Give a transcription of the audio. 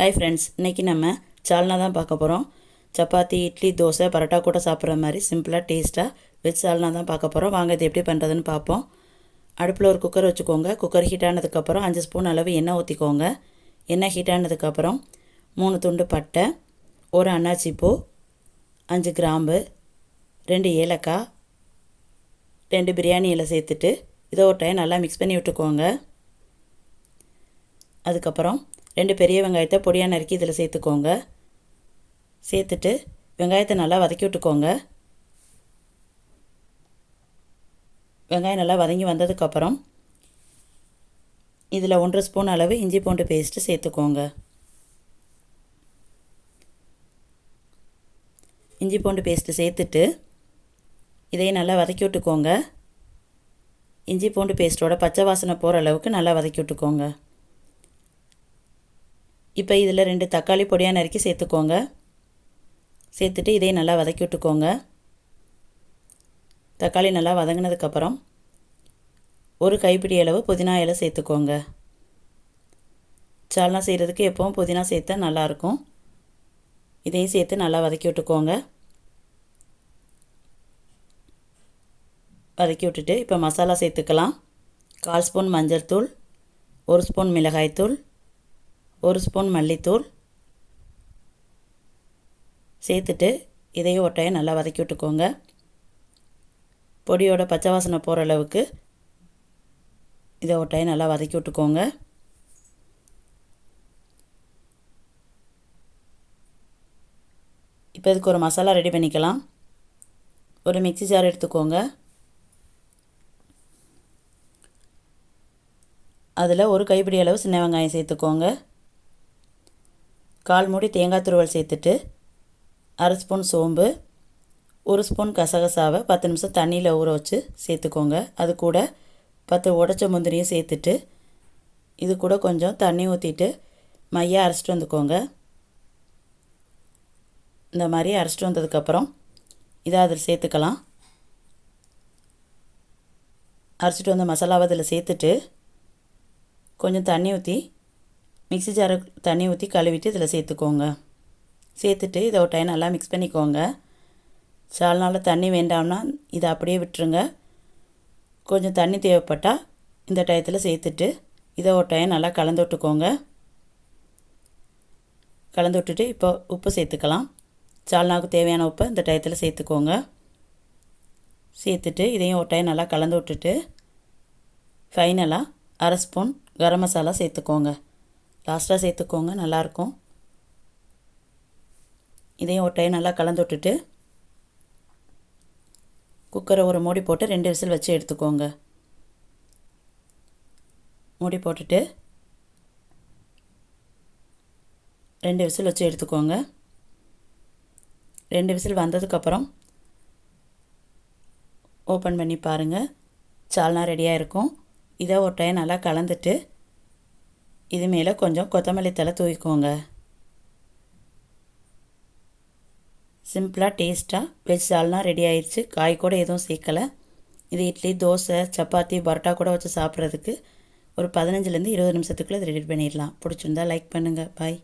Hi friends இன்றைக்கி நம்ம சால்னா தான் பார்க்க போகிறோம் சப்பாத்தி இட்லி தோசை பரோட்டா கூட சாப்பிட்ற மாதிரி சிம்பிளாக டேஸ்ட்டாக வெஜ் சால்னா தான் பார்க்க போகிறோம் வாங்க இது எப்படி பண்ணுறதுன்னு பார்ப்போம். அடுப்பில் ஒரு குக்கர் வச்சுக்கோங்க. குக்கர் ஹீட் ஆனதுக்கப்புறம் அஞ்சு ஸ்பூன் அளவு எண்ணெய் ஊற்றிக்கோங்க எண்ணெய் ஹீட் ஆனதுக்கப்புறம் மூணு துண்டு பட்டை ஒரு அன்னாச்சி பூ அஞ்சு கிராம்பு ரெண்டு ஏலக்காய் ரெண்டு பிரியாணி இலை சேர்த்துட்டு இதை ஒரு டைம் நல்லா மிக்ஸ் பண்ணி விட்டுக்கோங்க. அதுக்கப்புறம் ரெண்டு பெரிய வெங்காயத்தை பொடியாக நறுக்கி இதில் சேர்த்துக்கோங்க. சேர்த்துட்டு வெங்காயத்தை நல்லா வதக்கி விட்டுக்கோங்க. வெங்காயம் நல்லா வதங்கி வந்ததுக்கப்புறம் இதில் ஒன்றரை ஸ்பூன் அளவு இஞ்சி பூண்டு பேஸ்ட்டு சேர்த்துக்கோங்க. இஞ்சி பூண்டு பேஸ்ட்டு சேர்த்துட்டு இதையும் நல்லா வதக்கி விட்டுக்கோங்க. இஞ்சி பூண்டு பேஸ்ட்டோட பச்சை வாசனை போகிற அளவுக்கு நல்லா வதக்கி விட்டுக்கோங்க. இப்போ இதில் ரெண்டு தக்காளி பொடியாக நறுக்கி சேர்த்துக்கோங்க. சேர்த்துட்டு இதையும் நல்லா வதக்கி விட்டுக்கோங்க. தக்காளி நல்லா வதங்கினதுக்கப்புறம் ஒரு கைப்பிடி அளவு புதினா இலை சேர்த்துக்கோங்க. சால்னா செய்கிறதுக்கு எப்போவும் புதினா சேர்த்தா நல்லாயிருக்கும். இதையும் சேர்த்து நல்லா வதக்கி விட்டுக்கோங்க. வதக்கி விட்டுட்டு இப்போ மசாலா சேர்த்துக்கலாம். கால் ஸ்பூன் மஞ்சள் தூள் ஒரு ஸ்பூன் மிளகாய்த்தூள் ஒரு ஸ்பூன் மல்லித்தூள். சேர்த்துட்டு இதையும் ஒட்டையை நல்லா வதக்கி விட்டுக்கோங்க. பொடியோட பச்சை வாசனை போகிற அளவுக்கு இதை ஒட்டையை நல்லா வதக்கி விட்டுக்கோங்க. இப்போ இதுக்கு ஒரு மசாலா ரெடி பண்ணிக்கலாம். ஒரு மிக்சி ஜார் எடுத்துக்கோங்க. அதில் ஒரு கைப்பிடி அளவு சின்ன வெங்காயம் சேர்த்துக்கோங்க. கால் மூடி தேங்காய் துருவல் சேர்த்துட்டு அரை ஸ்பூன் சோம்பு ஒரு ஸ்பூன் கசகசாவை பத்து நிமிஷம் தண்ணியில் ஊற வச்சு சேர்த்துக்கோங்க. அது கூட பத்து உடச்ச முந்திரியும் சேர்த்துட்டு இது கூட கொஞ்சம் தண்ணி ஊற்றிட்டு மையாக அரைச்சிட்டு வந்துக்கோங்க. இந்த மாதிரி அரைச்சிட்டு வந்ததுக்கப்புறம் இதை அதில் சேர்த்துக்கலாம். அரைச்சிட்டு வந்த மசாலாவை அதில் சேர்த்துட்டு கொஞ்சம் தண்ணி ஊற்றி மிக்ஸி ஜாரை தண்ணி ஊற்றி கழுவிட்டு இதில் சேர்த்துக்கோங்க. சேர்த்துட்டு இதை ஒரு டைம் நல்லா மிக்ஸ் பண்ணிக்கோங்க. சால்னால தண்ணி வேண்டாம்னா இதை அப்படியே விட்டுருங்க. கொஞ்சம் தண்ணி தேவைப்பட்டால் இந்த டயத்தில் சேர்த்துட்டு இதை ஒரு டைம் நல்லா கலந்து விட்டுக்கோங்க. கலந்து விட்டுட்டு இப்போ உப்பு சேர்த்துக்கலாம். சால்னாவுக்கு தேவையான உப்பை இந்த டயத்தில் சேர்த்துக்கோங்க. சேர்த்துட்டு இதையும் ஒரு டைம் நல்லா கலந்து விட்டுட்டு ஃபைனலாக அரை ஸ்பூன் கரம் மசாலா சேர்த்துக்கோங்க. லாஸ்ட்டாக சேர்த்துக்கோங்க நல்லாயிருக்கும் இதையும் ஒரு டைம் நல்லா கலந்து விட்டுட்டு குக்கரை ஒரு மூடி போட்டு ரெண்டு விசில் வச்சு எடுத்துக்கோங்க. மூடி போட்டுட்டு ரெண்டு விசில் வச்சு எடுத்துக்கோங்க. ரெண்டு விசில் வந்ததுக்கப்புறம் ஓப்பன் பண்ணி பாருங்கள் சால்னா ரெடியாக இருக்கும். இதை ஒரு டைம் நல்லா கலந்துட்டு இது மேலே கொஞ்சம் கொத்தமல்லி தலை தூவிக்கோங்க. சிம்பிளாக டேஸ்ட்டாக வெஜ் சால்னா ரெடி ஆயிடுச்சு. காய் கூட எதுவும் சேர்க்கலை. இது இட்லி தோசை சப்பாத்தி பரோட்டா கூட வச்சு சாப்பிட்றதுக்கு ஒரு பதினஞ்சுலேருந்து இருபது நிமிஷத்துக்குள்ளே இது ரெடி பண்ணிடலாம். பிடிச்சிருந்தா லைக் பண்ணுங்கள் பாய்